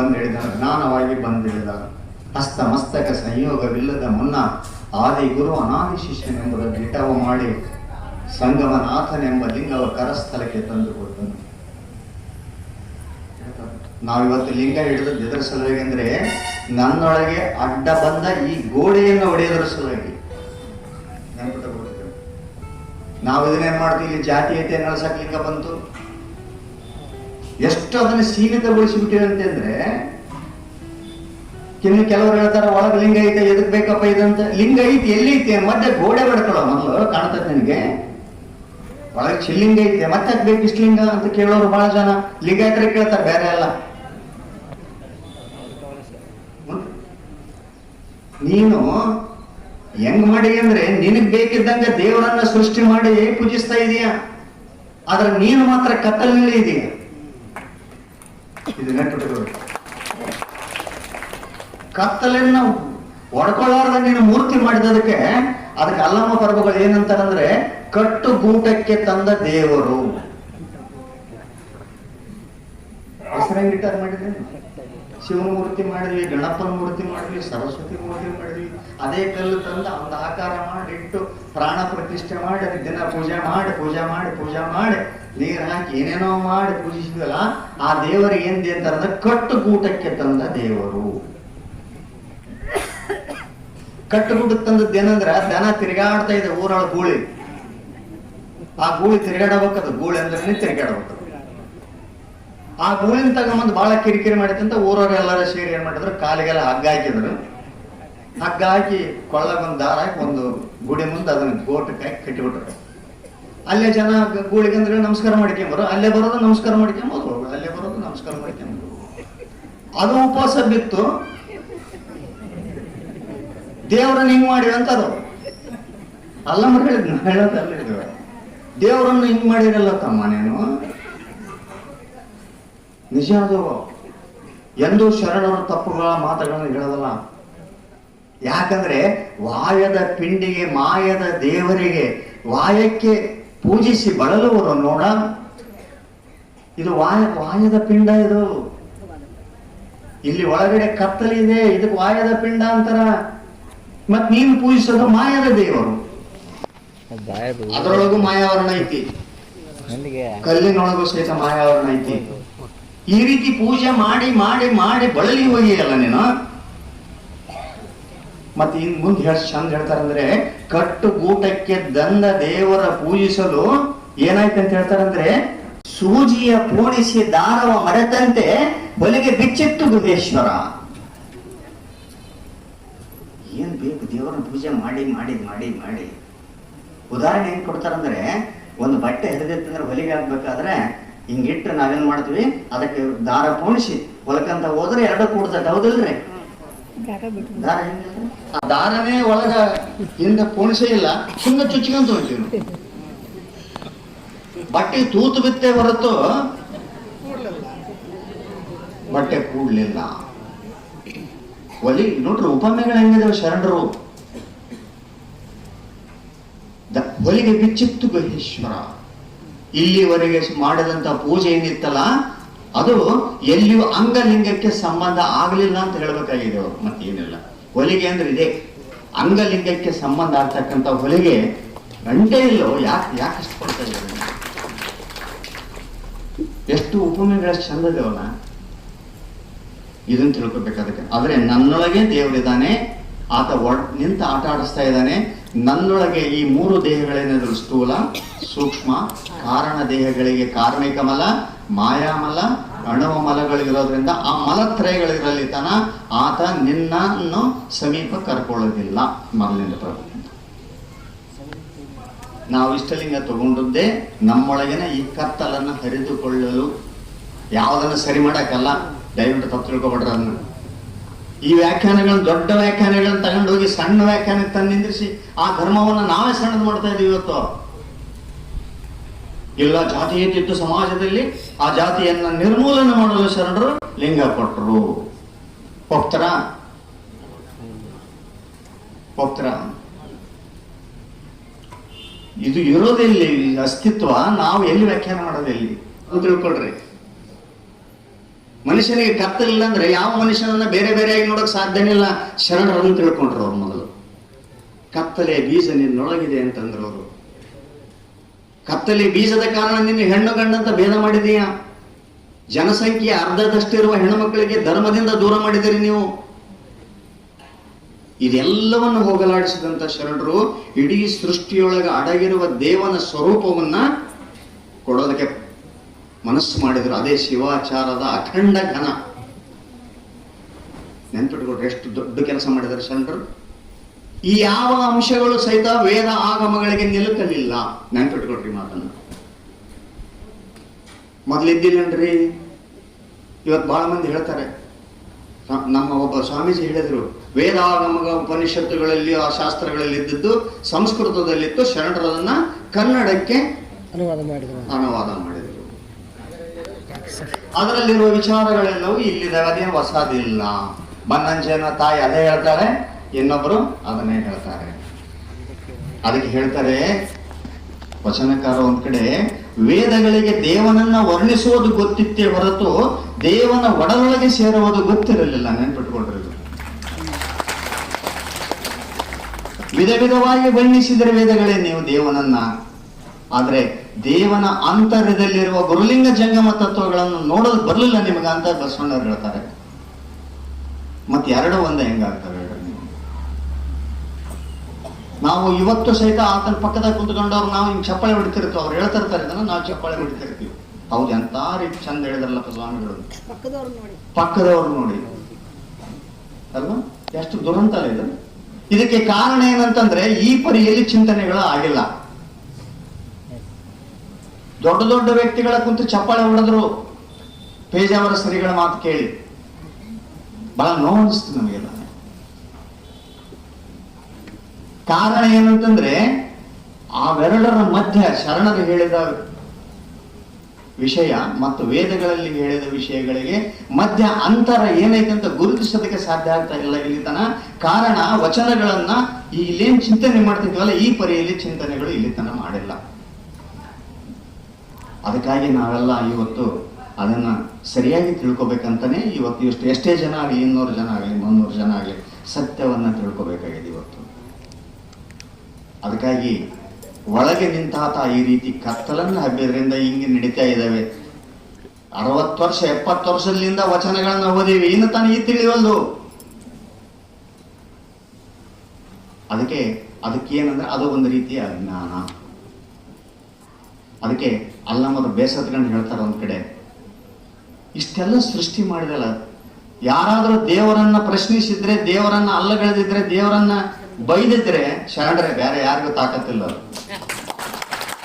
ಬಂದಿಳಿದ, ಜ್ಞಾನವಾಗಿ ಬಂದಿಳಿದ ಹಸ್ತ ಮಸ್ತಕ ಸಂಯೋಗವಿಲ್ಲದ ಮುನ್ನ ಆದಿ ಗುರು ಅನಾದಿ ಶಿಷ್ಯನೆಂಬುದ ಗಿಟವ ಮಾಡಿ ಸಂಗಮನಾಥನೆಂಬ ಲಿಂಗವ ಕರಸ್ಥಲಕ್ಕೆ ತಂದು ಕೊಟ್ಟನು. ನಾವಿವತ್ತು ಲಿಂಗ ಹಿಡಿದು ಎದುರಿಸಲಾಗಿ ಅಂದ್ರೆ ನನ್ನೊಳಗೆ ಅಡ್ಡ ಬಂದ ಈ ಗೋಡೆಯನ್ನು ಒಡೆಯದರಿಸಲಾಗಿ ಸಲುವಾಗಿ. ನಾವು ಇದನ್ನೇನ್ ಮಾಡ್ತೀವಿ? ಜಾತೀಯತೆ ನಡ್ಸಕ್ ಲಿಂಗ ಬಂತು. ಎಷ್ಟು ಅದನ್ನು ಸೀಮಿತಗೊಳಿಸಿಬಿಟ್ಟಿದೆ ಅಂತಂದ್ರೆ ಕೆಲವು ಕೆಲವರು ಹೇಳ್ತಾರೆ, ಒಳಗೆ ಲಿಂಗ ಐತೆ, ಎದಕ್ ಬೇಕಪ್ಪ ಇದಂತ ಲಿಂಗ ಐತಿ, ಎಲ್ಲಿ ಐತಿ? ಮತ್ತೆ ಗೋಡೆ ಬಡ್ಕೊಳ್ಳೋ ಮೊದಲು ಕಾಣ್ತದೆ ನನಗೆ. ಒಳಗೆ ಚಿಲ್ಲಿಂಗ ಐತೆ, ಮತ್ತೆ ಬೇಕು ಇಷ್ಟು ಲಿಂಗ ಅಂತ ಕೇಳೋರು ಬಹಳ ಜನ. ಲಿಂಗ ಐತ್ರೆ ಕೇಳ್ತಾರೆ, ಬೇರೆ ಎಲ್ಲ ನೀನು ಹೆಂಗ್ ಮಾಡಿ ಅಂದ್ರೆ, ನಿನಗ್ ಬೇಕಿದ್ದಂಗೆ ದೇವರನ್ನ ಸೃಷ್ಟಿ ಮಾಡಿ ಪೂಜಿಸ್ತಾ ಇದೀಯ? ಆದ್ರೆ ನೀನು ಮಾತ್ರ ಕತ್ತಲಲ್ಲಿ ಇದೀಯ? ಇದು ನೆಟ್ಟು ಕತ್ತಲೆಯನ್ನ ಒಡ್ಕೊಳ್ಳಾರ್ದ ನೀನು ಮೂರ್ತಿ ಮಾಡಿದದಕ್ಕೆ ಅದಕ್ಕೆ ಅಲ್ಲಮ್ಮ ಪರ್ವಗಳು ಏನಂತಾರಂದ್ರೆ ಕಟ್ಟು ಗೂಟಕ್ಕೆ ತಂದ ದೇವರು. ಹೆಸರಂಗಿಟ್ಟಾರ ಮಾಡಿದ್ರೆ ಶಿವನ ಮೂರ್ತಿ ಮಾಡಿದ್ವಿ, ಗಣಪನ ಮೂರ್ತಿ ಮಾಡಿದ್ವಿ, ಸರಸ್ವತಿ ಮೂರ್ತಿ ಮಾಡಿದ್ವಿ. ಅದೇ ಕಲ್ಲು ತಂದ ಒಂದು ಆಕಾರ ಮಾಡಿ ಇಟ್ಟು ಪ್ರಾಣ ಪ್ರತಿಷ್ಠೆ ಮಾಡಿ ದಿನ ಪೂಜೆ ಮಾಡಿ ಪೂಜೆ ಮಾಡಿ ಪೂಜೆ ಮಾಡಿ. ನೀರು ಹಾಕಿ ಏನೇನೋ ಮಾಡಿ ಪೂಜಿಸಿದಲ್ಲ ಆ ದೇವರು ಏನ್ ಅಂತಾರಂದ್ರೆ ಕಟ್ಟು ಗೂಟಕ್ಕೆ ತಂದ ದೇವರು. ಕಟ್ಟುಗುಡ್ಡಕ್ಕೆ ತಂದದ್ದು ಏನಂದ್ರ ದನ ತಿರುಗಾಡ್ತಾ ಇದೆ ಊರೊಳ ಗೂಳಿ. ಆ ಗೂಳಿ ತಿರುಗಾಡಬೇಕದು ಗೂಳಿ ಅಂದ್ರೆ ತಿರುಗಾಡಬೇಕು. ಆ ಗೂಳಿನ ತಗೊಂಬಂದು ಬಹಳ ಕಿರಿಕಿರಿ ಮಾಡಿದಂತ ಎಲ್ಲರ ಸೇರಿ ಏನ್ ಮಾಡಿದ್ರು, ಕಾಲಿಗೆಲ್ಲ ಹಗ್ಗ ಹಾಕಿದ್ರು. ಹಗ್ಗ ಹಾಕಿ ಕೊಳ್ಳಗೊಂದು ದಾರ ಹಾಕಿ ಒಂದು ಗುಡಿ ಮುಂದೆ ಅದನ್ನ ಗೋಟಕ್ಕೆ ಹಾಕಿ ಕಟ್ಟಿಬಿಟ್ರು. ಅಲ್ಲೇ ಜನ ಗ- ಗೂಳಿಗೆ ಅಂದ್ರೆ ನಮಸ್ಕಾರ ಮಾಡ್ಕೊಂಬರು ಅಲ್ಲೇ ಬರೋದು ನಮಸ್ಕಾರ ಮಾಡ್ಕೊಂಬೋದು ಅಲ್ಲೇ ಬರೋದು ನಮಸ್ಕಾರ ಮಾಡ್ಕೊಂಬರು ಅದು ಉಪವಾಸ ಬಿತ್ತು. ದೇವರನ್ನ ಹಿಂಗ್ ಮಾಡಿ ಅಂತಾರ ಅಲ್ಲ ಹೇಳಿದ್ ಹೇಳೋದಲ್ಲ ಇದು. ದೇವರನ್ನ ಹಿಂಗ್ ಮಾಡಿರಲ್ಲ ತಮ್ಮ ನೀನು. ನಿಜ ಅದು. ಎಂದೂ ಶರಣರ ತಪ್ಪುಗಳ ಮಾತುಗಳನ್ನು ಹೇಳೋದಲ್ಲ. ಯಾಕಂದ್ರೆ ವಾಯದ ಪಿಂಡಿಗೆ, ಮಾಯದ ದೇವರಿಗೆ, ವಾಯಕ್ಕೆ ಪೂಜಿಸಿ ಬಳಲುವರು ನೋಡ. ಇದು ವಾಯ ವಾಯದ ಪಿಂಡ ಇದು. ಇಲ್ಲಿ ಒಳಗಡೆ ಕತ್ತಲಿದೆ ಇದಕ್ಕೆ ವಾಯದ ಪಿಂಡ ಅಂತಾರ. ಮತ್ ನೀನು ಪೂಜಿಸೋದು ಮಾಯದ ದೇವರು. ಅದರೊಳಗೂ ಮಾಯಾವರಣ ಐತಿ. ಕಲ್ಲಿನೊಳಗೂ ಸಹಿತ ಮಾಯಾವರಣ ಐತಿ. ಈ ರೀತಿ ಪೂಜೆ ಮಾಡಿ ಮಾಡಿ ಮಾಡಿ ಬಳಲಿ ಹೋಗಿಯಲ್ಲ ನೀನು. ಮತ್ತೆ ಇನ್ ಮುಂದೆ ಹೇಳ್ ಚಂದ ಹೇಳ್ತಾರಂದ್ರೆ ಕಟ್ಟು ಗೂಟಕ್ಕೆ ದಂದ ದೇವರ ಪೂಜಿಸಲು ಏನಾಯ್ತು ಅಂತ ಹೇಳ್ತಾರಂದ್ರೆ, ಸೂಜಿಯ ಪೂಣಿಸಿ ದಾರವ ಮರೆತಂತೆ ಬಲಿಗೆ ಬಿಚ್ಚಿತ್ತು ಗುದೇಶ್ವರ ಏನ್ ಬೇಕು ದೇವರನ್ನ ಪೂಜೆ ಮಾಡಿ ಮಾಡಿ ಮಾಡಿ ಮಾಡಿ ಉದಾಹರಣೆ ಏನ್ ಕೊಡ್ತಾರಂದ್ರೆ, ಒಂದು ಬಟ್ಟೆ ಹರಿದಿತ್ತಂದ್ರೆ ಹೊಲಿಗೆ ಹಾಕ್ಬೇಕಾದ್ರೆ ಹಿಂಗಿಟ್ಟು ನಾವೇನ್ ಮಾಡ್ತೀವಿ, ಅದಕ್ಕೆ ದಾರ ಪೋಣಿಸಿ, ಹೊಲಕಂತ ಹೋದ್ರೆ ಎರಡು ಕೂಡ್ತೈತೆ, ಹೌದಿಲ್ರಿ? ಆ ದಾರನೇ ಒಳಗ ಹಿಂದೆ ಪೋಣಿಸೇ ಇಲ್ಲ ಸುಮ್ಮನೆ ಚುಚ್ಕೊಂತ ಹೊಂಟೀವಿ ಬಟ್ಟೆ ತೂತು ಬಿತ್ತೆ ಹೊರತು ಬಟ್ಟೆ ಕೂಡ್ಲಿಲ್ಲ. ಒಲಿ, ನೋಡ್ರಿ, ಉಪಮೆಗಳು ಹೆಂಗಿದಾವೆ ಶರಣರು. ಒಲಿಗೆ ಬಿಚ್ಚಿತ್ತು ಗಹೇಶ್ವರ. ಇಲ್ಲಿವರೆಗೆ ಮಾಡಿದಂತ ಪೂಜೆ ಏನಿತ್ತಲ್ಲ ಅದು ಎಲ್ಲಿಯೂ ಅಂಗಲಿಂಗಕ್ಕೆ ಸಂಬಂಧ ಆಗಲಿಲ್ಲ ಅಂತ ಹೇಳ್ಬೇಕಾಗಿದೆ ಮತ್ತೆ ಏನಿಲ್ಲ ಹೊಲಿಗೆ ಅಂದ್ರೆ ಇದೆ. ಅಂಗಲಿಂಗಕ್ಕೆ ಸಂಬಂಧ ಆಗ್ತಕ್ಕಂಥ ಹೊಲಿಗೆ ಗಂಟೆ ಇಲ್ಲೋ ಯಾಕೆ ಯಾಕೆ ಇಷ್ಟಪಡ್ತಾ ಇದ್ದಾರೆ? ಎಷ್ಟು ಉಪಮೆಗಳ ಚಂದದೇವಲ್ಲ ಇದನ್ನು ತಿಳ್ಕೊಬೇಕಾದಕ್ಕೆ ಆದ್ರೆ ನನ್ನೊಳಗೆ ದೇವರಿದ್ದಾನೆ ಆತ ಒಡ್, ನಿಂತ ಆಟ ಆಡಿಸ್ತಾ ಇದ್ದಾನೆ. ನನ್ನೊಳಗೆ ಈ ಮೂರು ದೇಹಗಳೇನಾದ್ರು ಸ್ಥೂಲ, ಸೂಕ್ಷ್ಮ, ಕಾರಣ ದೇಹಗಳಿಗೆ ಕಾರ್ಮಿಕ ಮಲ ಮಾಯಾಮಲ ಅಣುವ ಮಲಗಳಿರೋದ್ರಿಂದ ಆ ಮಲತ್ರಯಗಳಿರಲಿ ತನ ಆತ ನಿನ್ನನ್ನು ಸಮೀಪ ಕರ್ಕೊಳ್ಳೋದಿಲ್ಲ ಮೊದಲಿಂದ ಪ್ರಭು ನಾವು ಇಷ್ಟಲಿಂಗ ತಗೊಂಡದ್ದೇ ನಮ್ಮೊಳಗಿನ ಈ ಕತ್ತಲನ್ನು ಹರಿದುಕೊಳ್ಳಲು ಯಾವುದನ್ನು ಸರಿ ಮಾಡಕ್ಕಲ್ಲ. ದಯವಿಟ್ಟು ತಪ್ಪು ತಿಳ್ಕೊಬೇಡ್ರ ಈ ವ್ಯಾಖ್ಯಾನಗಳನ್ನ, ದೊಡ್ಡ ವ್ಯಾಖ್ಯಾನಗಳನ್ನ ತಗೊಂಡೋಗಿ ಸಣ್ಣ ವ್ಯಾಖ್ಯಾನಕ್ಕೆ ತಂದು ನಿಂದ್ರಿಸಿ ಆ ಧರ್ಮವನ್ನು ನಾವೇ ಸಣ್ಣದು ಮಾಡ್ತಾ ಇದೀವಿ ಇವತ್ತು. ಇಲ್ಲ ಜಾತಿ ಏತಿತ್ತು ಸಮಾಜದಲ್ಲಿ ಆ ಜಾತಿಯನ್ನ ನಿರ್ಮೂಲನೆ ಮಾಡಲು ಶರಣರು ಲಿಂಗ ಕೊಟ್ಟರು ಒಪ್ತರ ಒಪ್ತರ ಇದು ಇರೋದೆಲ್ಲಿ ಅಸ್ತಿತ್ವ ನಾವು ಎಲ್ಲಿ ವ್ಯಾಖ್ಯಾನ ಮಾಡೋದೆಲ್ಲಿ ಅಂತ ತಿಳ್ಕೊಳ್ರಿ. ಮನುಷ್ಯನಿಗೆ ಕತ್ತಲಿಲ್ಲ ಅಂದ್ರೆ ಯಾವ ಮನುಷ್ಯನನ್ನ ಬೇರೆ ಬೇರೆಯಾಗಿ ನೋಡಕ್ ಸಾಧ್ಯನೇ ಇಲ್ಲ. ಶರಣರನ್ನು ತಿಳ್ಕೊಂಡ್ರು ಅವ್ರು ಮೊದಲು. ಕತ್ತಲೆ ಬೀಜ ನಿನ್ನೊಳಗಿದೆ ಅಂತಂದ್ರು ಅವರು. ಕತ್ತಲೆ ಬೀಜದ ಕಾರಣ ನೀನು ಹೆಣ್ಣು ಗಂಡಂತ ಭೇದ ಮಾಡಿದೀಯಾ? ಜನಸಂಖ್ಯೆ ಅರ್ಧದಷ್ಟಿರುವ ಹೆಣ್ಣು ಮಕ್ಕಳಿಗೆ ಧರ್ಮದಿಂದ ದೂರ ಮಾಡಿದಿರಿ ನೀವು. ಇದೆಲ್ಲವನ್ನು ಹೋಗಲಾಡಿಸಿದಂತ ಶರಣರು ಇಡೀ ಸೃಷ್ಟಿಯೊಳಗೆ ಅಡಗಿರುವ ದೇವನ ಸ್ವರೂಪವನ್ನ ಕೊಡೋದಕ್ಕೆ ಮನಸ್ಸು ಮಾಡಿದ್ರು. ಅದೇ ಶಿವಾಚಾರದ ಅಖಂಡ ಘನ. ನೆನ್ಪಿಟ್ಕೊಟ್ರೆ ಎಷ್ಟು ದೊಡ್ಡ ಕೆಲಸ ಮಾಡಿದ್ದಾರೆ ಶರಣರು. ಈ ಯಾವ ಅಂಶಗಳು ಸಹಿತ ವೇದ ಆಗಮಗಳಿಗೆ ನಿಲುಕಲಿಲ್ಲ ನೆನ್ಪಿಟ್ಕೊಟ್ರಿ ಮಾತನ್ನು. ಮೊದಲಿದ್ದಿಲ್ಲನ್ರಿ? ಇವತ್ತು ಬಹಳ ಮಂದಿ ಹೇಳ್ತಾರೆ. ನಮ್ಮ ಒಬ್ಬ ಸ್ವಾಮೀಜಿ ಹೇಳಿದ್ರು ವೇದಾಗಮಗ ಉಪನಿಷತ್ತುಗಳಲ್ಲಿ ಆ ಶಾಸ್ತ್ರಗಳಲ್ಲಿ ಇದ್ದದ್ದು ಸಂಸ್ಕೃತದಲ್ಲಿತ್ತು ಶರಣರದನ್ನ ಕನ್ನಡಕ್ಕೆ ಅನುವಾದ ಮಾಡಿದ್ರು. ಅನುವಾದ ಮಾಡಿದರು. ಅದರಲ್ಲಿರುವ ವಿಚಾರಗಳೆಲ್ಲವೂ ಇಲ್ಲಿದ್ದಾವೆ ಅದೇನು ಹೊಸದಿಲ್ಲ. ಬನ್ನಂಜನ ತಾಯಿ ಅದೇ ಹೇಳ್ತಾಳೆ ಇನ್ನೊಬ್ರು ಅದನ್ನೇ ಹೇಳ್ತಾರೆ. ಅದಕ್ಕೆ ಹೇಳ್ತಾರೆ ವಚನಕಾರ ಒಂದ್ ಕಡೆ, ವೇದಗಳಿಗೆ ದೇವನನ್ನ ವರ್ಣಿಸುವುದು ಗೊತ್ತಿತ್ತೇ ಹೊರತು ದೇವನ ಒಡಲೊಳಗೆ ಸೇರುವುದು ಗೊತ್ತಿರಲಿಲ್ಲ ನೆನ್ಪಿಟ್ಕೊಳ್ರಿ. ವಿಧ ವಿಧವಾಗಿ ವರ್ಣಿಸಿದರೆ ವೇದಗಳೇ ನೀವು ದೇವನನ್ನ. ಆದ್ರೆ ದೇವನ ಅಂತರ್ಯದಲ್ಲಿರುವ ಗುರುಲಿಂಗ ಜಂಗಮ ತತ್ವಗಳನ್ನು ನೋಡೋದು ಬರಲಿಲ್ಲ ನಿಮಗೆ ಅಂತ ಬಸವಣ್ಣವ್ರು ಹೇಳ್ತಾರೆ. ಮತ್ತೆ ಎರಡು ಒಂದೇ ಹೆಂಗಾಗ್ತವೆ? ನೀವು ಇವತ್ತು ಸಹಿತ ಆತನ ಪಕ್ಕದಾಗ ಕುಂತ್ಕೊಂಡವ್ರು ನಾವು ಹಿಂಗೆ ಚಪ್ಪಾಳೆ ಹೊಡಿತಿರ್ತೀವಿ. ಅವ್ರು ಹೇಳ್ತಿರ್ತಾರೆ ಇದನ್ನ ನಾವು ಚಪ್ಪಾಳೆ ಹೊಡಿತಿರ್ತೀವಿ. ಹೌದು ಎಂತ ರೀತಿ ಚಂದ ಹೇಳಿದ್ರಲ್ಲಪ್ಪ ಸ್ವಾಮಿಗಳು ಪಕ್ಕದವ್ರು ನೋಡಿ. ಪಕ್ಕದವ್ರು ನೋಡಿ. ಅಲ್ವಾ? ಎಷ್ಟು ದುರಂತ ಇದು. ಇದಕ್ಕೆ ಕಾರಣ ಏನಂತಂದ್ರೆ ಈ ಪರಿಯಲ್ಲಿ ಚಿಂತನೆಗಳು ಆಗಿಲ್ಲ. ದೊಡ್ಡ ದೊಡ್ಡ ವ್ಯಕ್ತಿಗಳ ಕುಂತು ಚಪ್ಪಾಳೆ ಹೊಡೆದ್ರು. ಪೇಜಾವರ ಶ್ರೀಗಳ ಮಾತು ಕೇಳಿ. ಬಹಳ ನೋವು ಅನಿಸ್ತು ನಮಗೆಲ್ಲ. ಕಾರಣ ಏನಂತಂದ್ರೆ ಅವೆರಡರ ಮಧ್ಯ ಶರಣರು ಹೇಳಿದ ವಿಷಯ ಮತ್ತು ವೇದಗಳಲ್ಲಿ ಹೇಳಿದ ವಿಷಯಗಳಿಗೆ ಮಧ್ಯ ಅಂತರ ಏನೈತೆ ಅಂತ ಗುರುತಿಸೋದಕ್ಕೆ ಸಾಧ್ಯ ಆಗ್ತಾ ಇಲ್ಲ ಇಲ್ಲಿ ತನ ಕಾರಣ ವಚನಗಳನ್ನ ಇಲ್ಲೇನ್ ಚಿಂತನೆ ಮಾಡ್ತಿದ್ವಲ್ಲ, ಈ ಪರಿಯಲ್ಲಿ ಚಿಂತನೆಗಳು ಇಲ್ಲಿ ತನ ಮಾಡಿಲ್ಲ. ಅದಕ್ಕಾಗಿ ನಾವೆಲ್ಲ ಇವತ್ತು ಅದನ್ನ ಸರಿಯಾಗಿ ತಿಳ್ಕೊಬೇಕಂತಾನೆ ಇವತ್ತು ಇಷ್ಟು ಎಷ್ಟೇ ಜನ ಆಗಲಿ, ಇನ್ನೂರು ಜನ ಆಗಲಿ, ಮುನ್ನೂರು ಜನ ಆಗಲಿ ಸತ್ಯವನ್ನ ತಿಳ್ಕೊಬೇಕಾಗಿದೆ ಇವತ್ತು. ಅದಕ್ಕಾಗಿ ಒಳಗೆ ನಿಂತಾತ ಈ ರೀತಿ ಕತ್ತಲನ್ನು ಹಬ್ಬಿದ್ರಿಂದ ಹಿಂಗೆ ನಡೀತಾ ಇದ್ದಾವೆ. ಅರವತ್ತು ವರ್ಷ, ಎಪ್ಪತ್ತು ವರ್ಷದಿಂದ ವಚನಗಳನ್ನ ಓದಿವಿ. ಇನ್ನು ತಾನು ಈ ತಿಳಿವಲ್ದು. ಅದಕ್ಕೆ ಅದಕ್ಕೆ ಏನಂದ್ರೆ ಅದು ಒಂದು ರೀತಿಯ ಅಜ್ಞಾನ. ಅದಕ್ಕೆ ಅಲ್ಲಮ್ಮದ ಬೇಸತ್ಕೊಂಡು ಹೇಳ್ತಾರೆ ಒಂದ್ ಕಡೆ. ಇಷ್ಟೆಲ್ಲ ಸೃಷ್ಟಿ ಮಾಡಿದಲ್ಲ, ಯಾರಾದರೂ ದೇವರನ್ನ ಪ್ರಶ್ನಿಸಿದ್ರೆ, ದೇವರನ್ನ ಅಲ್ಲಗಳೆದಿದ್ರೆ ದೇವರನ್ನ ಬೈದಿದ್ರೆ ಶರಣರೇ ಬೇರೆ ಯಾರಿಗೂ ತಾಕತ್ತಿಲ್ಲ.